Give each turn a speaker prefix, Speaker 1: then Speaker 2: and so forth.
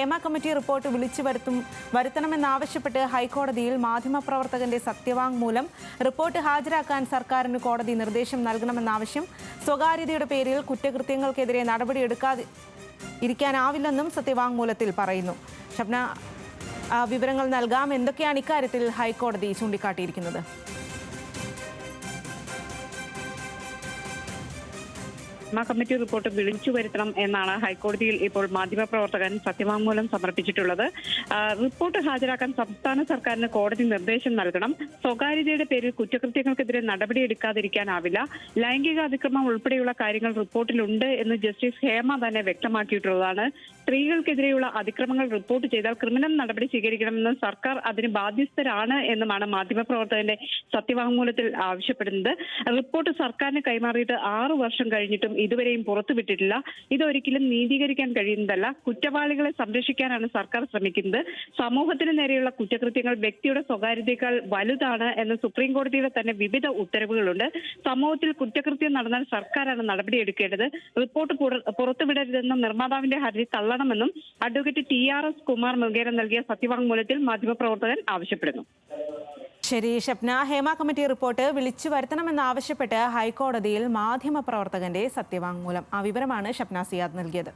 Speaker 1: Hema committee report വിളിച്ചു വരുത്തും വരുത്തണമെന്നാവശ്യപ്പെട്ട് ഹൈക്കോടതിയിൽ മാധ്യമപ്രവർത്തകന്റെ സത്യവാങ്മൂലം റിപ്പോർട്ട് ഹാജരാക്കാൻ സർക്കാരിന് കോടതി നിർദ്ദേശം നൽകണമെന്നാവശ്യം സ്വകാര്യതയുടെ പേരിൽ കുറ്റകൃത്യങ്ങൾക്കെതിരെ നടപടിയെടുക്കാതെ ഇരിക്കാനാവില്ലെന്നും സത്യവാങ്മൂലത്തിൽ പറയുന്നു. ഷബ്ന വിവരങ്ങൾ നൽകാം. എന്തൊക്കെയാണ് ഇക്കാര്യത്തിൽ ഹൈക്കോടതി ചൂണ്ടിക്കാട്ടിയിരിക്കുന്നത്?
Speaker 2: ഹേമ കമ്മിറ്റി റിപ്പോർട്ട് വിളിച്ചു വരുത്തണം എന്നാണ് ഹൈക്കോടതിയിൽ ഇപ്പോൾ മാധ്യമപ്രവർത്തകൻ സത്യവാങ്മൂലം സമർപ്പിച്ചിട്ടുള്ളത്. റിപ്പോർട്ട് ഹാജരാക്കാൻ സംസ്ഥാന സർക്കാരിന് കോടതി നിർദ്ദേശം നൽകണം. സ്വകാര്യതയുടെ പേരിൽ കുറ്റകൃത്യങ്ങൾക്കെതിരെ നടപടിയെടുക്കാതിരിക്കാനാവില്ല ലൈംഗിക അതിക്രമം ഉൾപ്പെടെയുള്ള കാര്യങ്ങൾ റിപ്പോർട്ടിലുണ്ട് എന്ന് ജസ്റ്റിസ് ഹേമ തന്നെ വ്യക്തമാക്കിയിട്ടുള്ളതാണ്. സ്ത്രീകൾക്കെതിരെയുള്ള അതിക്രമങ്ങൾ റിപ്പോർട്ട് ചെയ്താൽ ക്രിമിനൽ നടപടി സ്വീകരിക്കണമെന്ന് സർക്കാർ അതിന് ബാധ്യസ്ഥരാണ് എന്നുമാണ് മാധ്യമപ്രവർത്തകന്റെ സത്യവാങ്മൂലത്തിൽ ആവശ്യപ്പെടുന്നത്. റിപ്പോർട്ട് സർക്കാരിന് കൈമാറിയിട്ട് ആറു വർഷം കഴിഞ്ഞിട്ടും ഇതുവരെയും പുറത്തുവിട്ടിട്ടില്ല. ഇതൊരിക്കലും നീതീകരിക്കാൻ കഴിയുന്നതല്ല. കുറ്റവാളികളെ സംരക്ഷിക്കാനാണ് സർക്കാർ ശ്രമിക്കുന്നത്. സമൂഹത്തിന് നേരെയുള്ള കുറ്റകൃത്യങ്ങൾ വ്യക്തിയുടെ സ്വകാര്യതയേക്കാൾ വലുതാണ് എന്ന് സുപ്രീം കോടതിയുടെ തന്നെ വിവിധ ഉത്തരവുകളുണ്ട്. സമൂഹത്തിൽ കുറ്റകൃത്യം നടന്നാൽ സർക്കാരാണ് നടപടിയെടുക്കേണ്ടത്. റിപ്പോർട്ട് പുറത്തുവിടരുതെന്നും നിർമ്മാതാവിന്റെ ഹർജി തള്ളണമെന്നും advocate T R S Kumar മുഖേന നൽകിയ സത്യവാങ്മൂലത്തിൽ മാധ്യമപ്രവർത്തകൻ ആവശ്യപ്പെടുന്നു.
Speaker 1: ശരി ഷപ്ന ഹേമ കമ്മിറ്റി റിപ്പോർട്ട് വിളിച്ചു വരുത്തണമെന്നാവശ്യപ്പെട്ട് ഹൈക്കോടതിയിൽ മാധ്യമപ്രവർത്തകന്റെ സത്യവാങ്മൂലം. ആ വിവരമാണ് ഷപ്ന സിയാദ് നൽകിയത്.